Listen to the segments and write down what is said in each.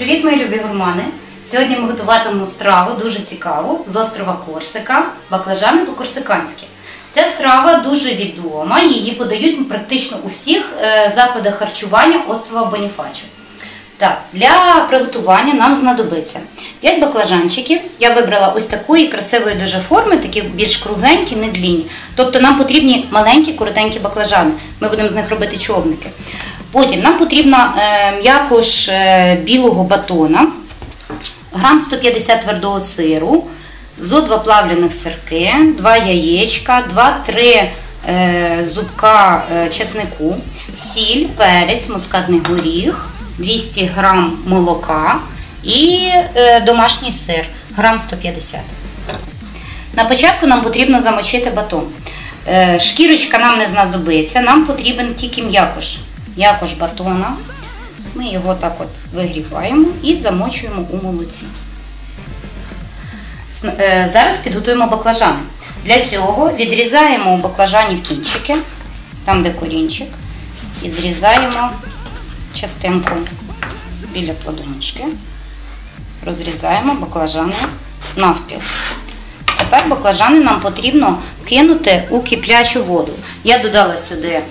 Привіт, мої любі гурмани! Сьогодні ми готуватимемо страву дуже цікаву з острова Корсика, баклажани по-корсиканськи. Ця страва дуже відома, її подають практично у всіх е, закладах харчування острова Боніфачо. Так, для приготування нам знадобиться 5 баклажанчиків. Я вибрала ось такої красивої дуже форми, такі більш кругленькі, не длінні. Тобто нам потрібні маленькі, коротенькі баклажани. Ми будемо з них робити човники. Потім нам потрібна е, м'якош е, білого батона, грам 150 твердого сиру, зо два плавлених сирки, 2 яєчка, 2-3 е, зубка чеснику, сіль, перець, мускатний горіх, 200 грам молока і домашній сир, грам 150. На початку нам потрібно замочити батон. Шкірочка нам не знадобиться, нам потрібен тільки м'якош. М'якош батона. Ми його так от вигріваємо і замочуємо у молоці. Е, Зараз підготуємо баклажани. Для цього відрізаємо у баклажанів кінчики, там де корінчик, і зрізаємо частинку біля плодонічки. Розрізаємо баклажани навпіл. Тепер баклажани нам потрібно кинути у киплячу воду. Я додала сюди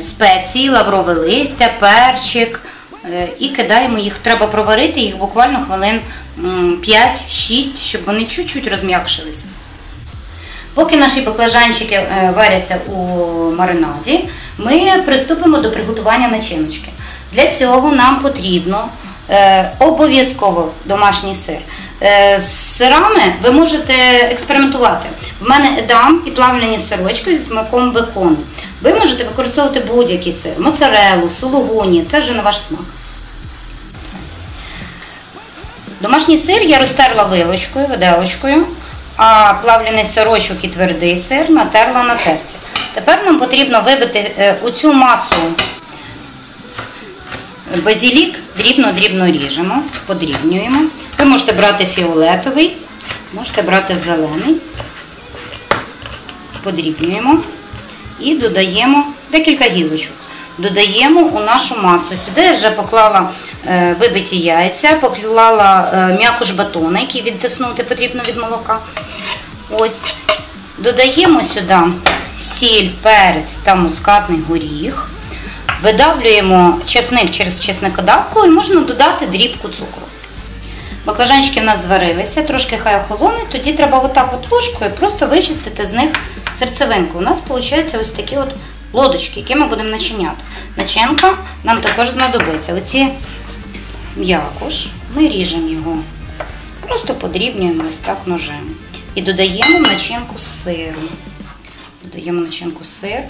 спеції, лаврове листя, перчик е, і кидаємо їх. Треба проварити їх буквально хвилин 5-6, щоб вони чуть-чуть розм'якшилися. Поки наші баклажанчики е, варяться у маринаді, ми приступимо до приготування начиночки. Для цього нам потрібно е, обов'язково домашній сир. Е, з сирами ви можете експериментувати. В мене едам і плавлені сирочки зі смаком бекону. Ви можете використовувати будь-який сир, моцарелу, сулугуні, це вже на ваш смак. Домашній сир я розтерла вилочкою, виделочкою, а плавлений сирочок і твердий сир натерла на терці. Тепер нам потрібно вибити е, у цю масу базілік, дрібно-дрібно ріжемо, подрібнюємо. Ви можете брати фіолетовий, можете брати зелений, подрібнюємо і додаємо декілька гілочок. Додаємо у нашу масу. Сюди я вже поклала е, вибиті яйця, поклала е, м'якош батона, який відтиснути потрібно від молока. Ось. Додаємо сюди сіль, перець та мускатний горіх. Видавлюємо чесник через чесникодавку і можна додати дрібку цукру. Баклажанчики в нас зварилися, трошки хай охолонуть, тоді треба отак от ложкою просто вичистити з них серцевинку. У нас виходить ось такі от лодочки, які ми будемо начиняти. Начинка нам також знадобиться. Оці м'якош, ми ріжемо його, просто подрібнюємо ось так ножем. І додаємо начинку сиру. Додаємо начинку сир.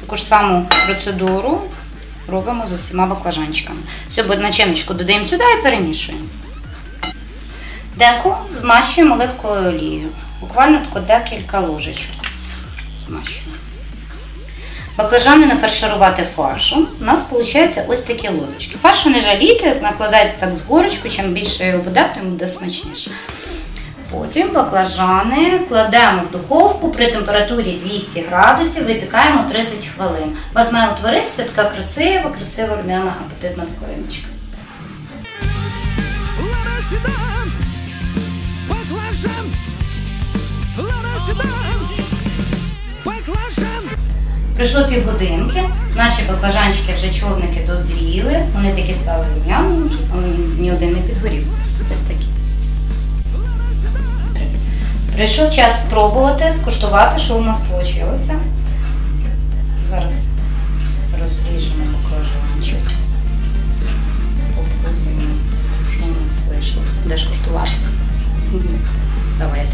Таку ж саму процедуру робимо з усіма баклажанчиками. Бо начиночку додаємо сюди і перемішуємо. Деко змащуємо оливковою олією. Буквально тако декілька ложечок. Змащуємо. Баклажани нафарширувати фаршем. У нас виходить ось такі лодочки. Фаршу не жалійте, накладайте так з горочку, чим більше його буде, тим буде смачніше. Потім баклажани кладемо в духовку при температурі 200 градусів, випікаємо 30 хвилин. У вас має утворитися така красива, красива рум'яна апетитна скориночка. Лара Седан, баклажан, Лара баклажан. Пройшло півгодинки, наші баклажанчики вже човники дозріли, вони такі стали рум'яненькі, ні один не підгорів. Ось такі. Прийшов час спробувати, скуштувати, що у нас вийшло. Зараз розріжемо баклажанчик. Попробуємо, що у нас вийшло. Де ж куштувати? Давай я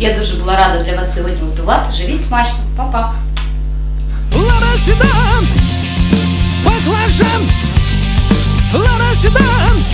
Я дуже була рада для вас сьогодні готувати. Живіть смачно, Па-па! Лара Сідан! Баклажан! Лара Сідан!